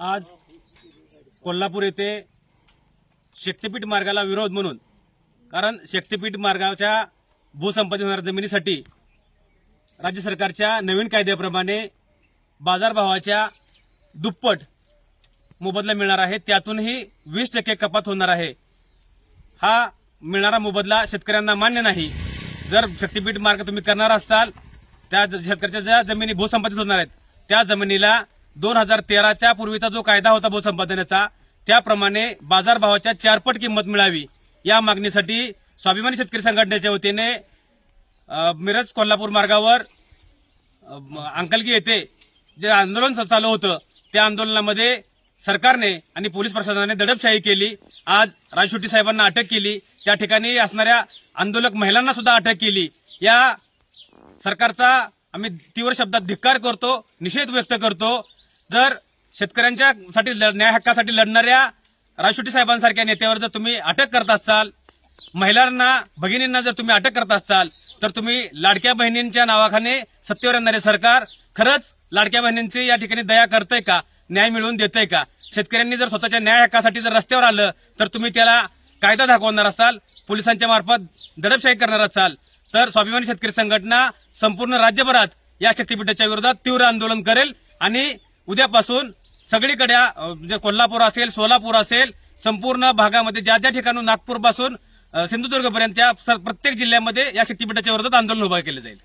आज कोल्हापूर येथे शक्तीपीठ मार्गाला विरोध म्हणून कारण शक्तीपीठ मार्गाच्या भूसंपादित होणाऱ्या जमिनीसाठी राज्य सरकारच्या नवीन कायद्याप्रमाणे बाजारभावाच्या दुप्पट मोबदला मिळणार आहे. त्यातूनही वीस टक्के कपात होणार आहे. हा मिळणारा मोबदला शेतकऱ्यांना मान्य नाही. जर शक्तीपीठ मार्ग तुम्ही करणार असाल त्या ज- शेतकऱ्याच्या ज्या जमिनी भूसंपादित होणार आहेत त्या जमिनीला दोन हजार तेराच्या पूर्वीचा जो कायदा होता भूसंपादनाचा त्याप्रमाणे बाजारभावाच्या चारपट किंमत मिळावी. या मागणीसाठी स्वाभिमानी शेतकरी संघटनेच्या वतीने मिरज कोल्हापूर मार्गावर अंकलगी येथे जे आंदोलन चालू होतं त्या आंदोलनामध्ये सरकारने आणि पोलीस प्रशासनाने दडपशाही केली. आज राजशेट्टी साहेबांना अटक केली. त्या ठिकाणी असणाऱ्या आंदोलक महिलांना सुद्धा अटक केली. या सरकारचा आम्ही तीव्र शब्दात धिक्कार करतो निषेध व्यक्त करतो. जर शेतकऱ्यांच्या साठी न्याय हक्कासाठी लढणाऱ्या राजशेट्टी साहेबांसारख्या नेत्यावर जर तुम्ही अटक करत असाल महिलांना भगिनींना जर तुम्ही अटक करत असाल तर तुम्ही लाडक्या बहिणींच्या नावाखाने सत्तेवर येणारे सरकार खरंच लाडक्या बहिणींची या ठिकाणी दया करतंय का? न्याय मिळवून देतंय का? शेतकऱ्यांनी जर स्वतःच्या न्याय हक्कासाठी जर रस्त्यावर आलं तर तुम्ही त्याला कायदा दाखवणार असाल पोलिसांच्या मार्फत दडपशाही करणार असाल तर स्वाभिमानी शेतकरी संघटना संपूर्ण राज्यभरात या शक्तीपीठाच्या विरोधात तीव्र आंदोलन करेल आणि उद्यापासून सगळीकडे म्हणजे कोल्हापूर असेल सोलापूर असेल संपूर्ण भागामध्ये ज्या ज्या ठिकाणी नागपूरपासून सिंधुदुर्गपर्यंतच्या स- प्रत्येक जिल्ह्यामध्ये या शक्तीपीठाच्या विरोधात आंदोलन उभं केलं जाईल.